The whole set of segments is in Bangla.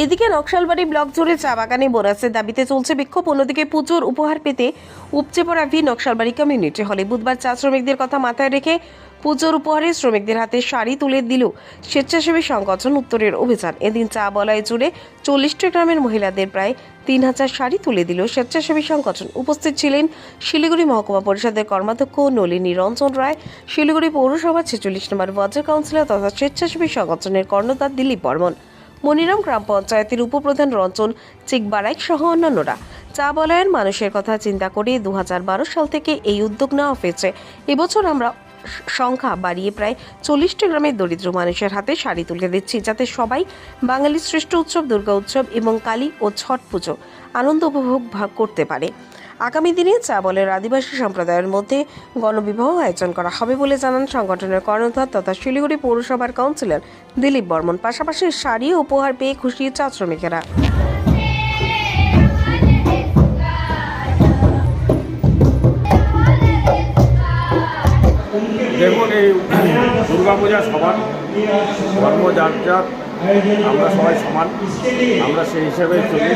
এদিকে নকশালবাড়ি ব্লক জুড়ে চা বাগানে বোনাসের দাবিতে চলছে বিক্ষোভ। অন্যদিকে পুজোর উপহার পেতে উপচে পড়া ভি নকশালবাড়ি কমিউনিটি হলে বুধবার চা শ্রমিকদের কথা মাথায় রেখে পুজোর উপহারে শ্রমিকদের হাতে শাড়ি তুলে দিল স্বেচ্ছাসেবী সংগঠন উত্তরের অভিযান। এদিন চা বলয় জুড়ে চল্লিশটি গ্রামের মহিলাদের প্রায় তিন হাজার শাড়ি তুলে দিল স্বেচ্ছাসেবী সংগঠন। উপস্থিত ছিলেন শিলিগুড়ি মহকুমা পরিষদের কর্মাধ্যক্ষ নলিনী রঞ্জন রায়, শিলিগুড়ি পৌরসভা ছেচল্লিশ নম্বর ওয়ার্ডের কাউন্সিলর তথা স্বেচ্ছাসেবী সংগঠনের কর্ণধার দিলীপ বর্মন। মনিরাম গ্রাম পঞ্চায়েতের উপপ্রধান রঞ্জন চিকবারাইক সহ অন্যান্যরা। চা বলয়ের মানুষের কথা চিন্তা করে দু হাজার বারো সাল থেকে এই উদ্যোগ নেওয়া হয়েছে। এবছর আমরা সংখ্যা বাড়িয়ে প্রায় চল্লিশটি গ্রামের দরিদ্র মানুষের হাতে শাড়ি তুলে দিচ্ছি, যাতে সবাই বাঙালির শ্রেষ্ঠ উৎসব, দুর্গা উৎসব এবং কালী ও ছট পুজো আনন্দ উপভোগ ভাগ করতে পারে। আগামী দিনে চাবলের আদিবাসী সম্প্রদায়ের মধ্যে গণবিবাহ আয়োজন করা হবে বলে জানান সংগঠনের কর্ণধার তথা শিলিগুড়ি পৌরসভার কাউন্সিলর দিলীপ বর্মন। পাশাপাশি শাড়ি উপহার পেয়ে খুশি চা শ্রমিকেরা আমরা সবাই সমান। আমরা সেই হিসেবে চলি।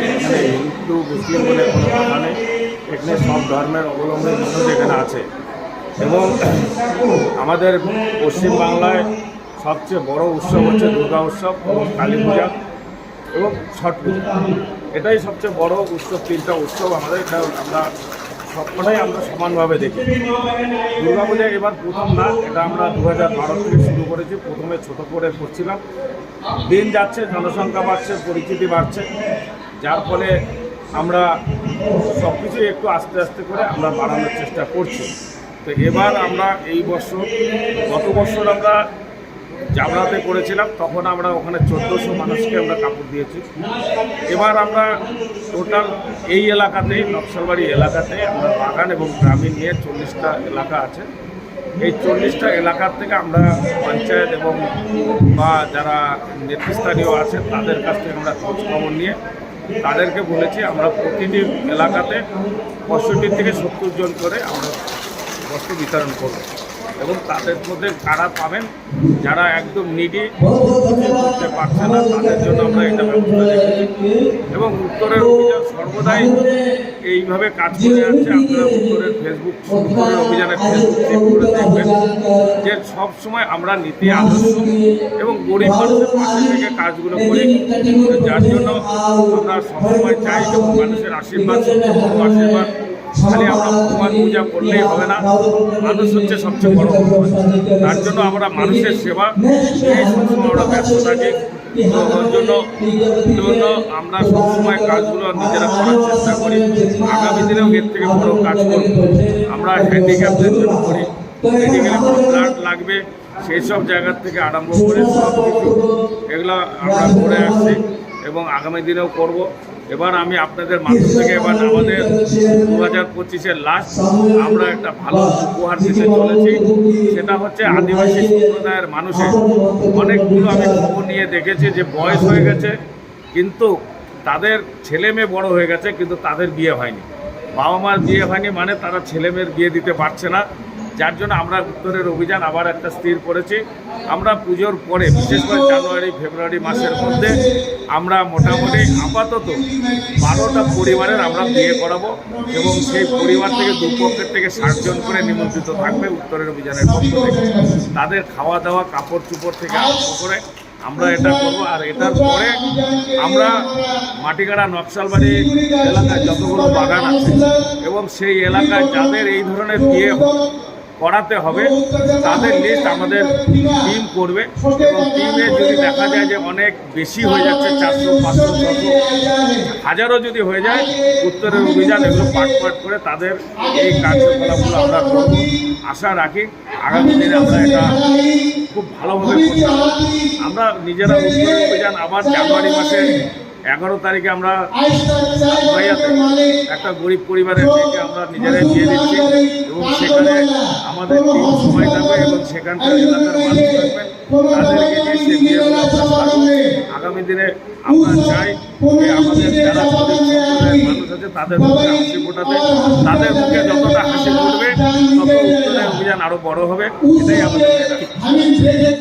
হিন্দু, মুসলিম বলে কোনো কথা নেই। এখানে সব ধর্মের অবলম্বী মানুষ এখানে আছে। এবং আমাদের পশ্চিমবাংলায় সবচেয়ে বড় উৎসব হচ্ছে দুর্গা উৎসব এবং কালী পূজা এবং ছট পূজা। এটাই সবচেয়ে বড় উৎসব, তিনটা উৎসব আমাদের এটা আমরা সবকটাই আমরা সমানভাবে দেখি। দুর্গা পূজা এবার প্রথম না, এটা আমরা দু হাজার বারো থেকে শুরু করেছি, প্রথমে ছোট করে করছিলাম। দিন যাচ্ছে, জনসংখ্যা বাড়ছে, পরিচিতি বাড়ছে। যার ফলে আমরা সব কিছুই একটু আস্তে আস্তে করে আমরা বাড়ানোর চেষ্টা করছি। তো এবার আমরা এই বছর, গত বছর আমরা জাবড়াতে করেছিলাম, তখন আমরা ওখানে চোদ্দোশো মানুষকে আমরা কাপড় দিয়েছি। এবার আমরা টোটাল এই এলাকাতেই, নকশালবাড়ি এলাকাতে আমরা বাগান এবং গ্রামীণ নিয়ে চল্লিশটা এলাকা আছে। এই চল্লিশটা এলাকার থেকে আমরা পঞ্চায়েত এবং বা যারা নেতৃস্থানীয় আছেন তাদের কাছ থেকে আমরা খোঁজ খবর নিয়ে তাদেরকে বলেছি, আমরা প্রতিটি এলাকাতে পঁয়ষট্টি থেকে সত্তর জন করে আমরা বস্ত্র বিতরণ করব। এবং তাদের মধ্যে কারা পাবেন, যারা একদম নিডি করতে পারছে না, তাদের জন্য আমরা এটা ব্যবস্থা রেখেছি এবং উত্তরের অভিযান সর্বদাই এইভাবে কাজ করে যাচ্ছে। আপনারা উত্তরের ফেসবুক উত্তরের অভিযানের ফেসবুক চেক করে দেখবেন যে সব সময় আমরা নীতি আদর্শ এবং গরিব মানুষের পাশে থেকে কাজগুলো করি। যার জন্য আমরা সবসময় চাই যে মানুষের আশীর্বাদ আশীর্বাদ। খালি আমরা ভগবান পূজা করলেই হবে না। মানুষ হচ্ছে সবচেয়ে বড় তার জন্য আমরা মানুষের সেবা এই সবসময় আমরা ব্যস্ত থাকি। জন্য জন্য আমরা সবসময় কাজগুলো নিজেরা করার চেষ্টা করি। আগামী দিনেও এর থেকে বড় কাজ করব। আমরা হ্যান্ডিক্যাপদের জন্য করি। মেডিকেলে কোনো ব্লাড লাগবে, সেই সব জায়গার থেকে আরম্ভ করে সব এগুলো আমরা করে আসছি এবং আগামী দিনেও করব। এবার আমি আপনাদের মাধ্যম থেকে এবার আমাদের দু হাজার পঁচিশের লাস্ট আমরা একটা ভালো উপহার দিতে চলেছি। সেটা হচ্ছে আদিবাসী সম্প্রদায়ের মানুষের। অনেকগুলো আমি খবর নিয়ে দেখেছি যে বয়স হয়ে গেছে, কিন্তু তাদের ছেলে মেয়ে বড় হয়ে গেছে, কিন্তু তাদের বিয়ে হয়নি। বাবা মার বিয়ে হয়নি মানে তারা ছেলে মেয়ের বিয়ে দিতে পারছে না। যার জন্য আমরা উত্তরের অভিযান আবার একটা স্থির করেছি। আমরা পুজোর পরে, বিশেষ করে জানুয়ারি, ফেব্রুয়ারি মাসের মধ্যে, আমরা মোটামুটি আপাতত বারোটা পরিবারের আমরা বিয়ে করাবো এবং সেই পরিবার থেকে দুপক্ষের থেকে ষাটজন করে নিমন্ত্রিত থাকবে উত্তরের অভিযানের পক্ষ থেকে। তাদের খাওয়া দাওয়া কাপড় চুপড় থেকে আরম্ভ করে আমরা এটা করব। আর এটার পরে আমরা মাটিগাড়া, নকশালবাড়ি এলাকায় যতগুলো বাগান আছে এবং সেই এলাকায় যাদের এই ধরনের বিয়ে করাতে হবে। তাদের লিস্ট আমাদের টিম করবে এবং টিমে যদি দেখা যায় যে অনেক বেশি হয়ে যাচ্ছে, চারশো, পাঁচশো, ছশো, হাজারও যদি হয়ে যায় উত্তরের অভিযান এগুলো পাট পাট করে তাদের এই কার্যকলাপগুলো আমরা করব। আশা রাখি আগামী দিনে আমরা এটা খুব ভালোভাবে আমরা নিজেরা উত্তরের অভিযান আবার জানুয়ারি মাসে এগারো তারিখে আমরা একটা গরিব পরিবারের মেয়েকে আমরা নিজেরাই দিয়ে দিচ্ছি। এবং সেখানে আমাদের টিম সময় থাকবে এবং সেখানকার এলাকার মানুষ থাকবেন তাদেরকে নিয়ে সে বিয়েগুলো আগামী দিনে আমরা চাই যে আমাদের যারা মানুষ আছে তাদের মুখে হাসি ফোটাতে তাদের মুখে যতটা হাসি ফুটবে তত উত্তরের অভিযান আরও বড় হবে। এটাই আমাদের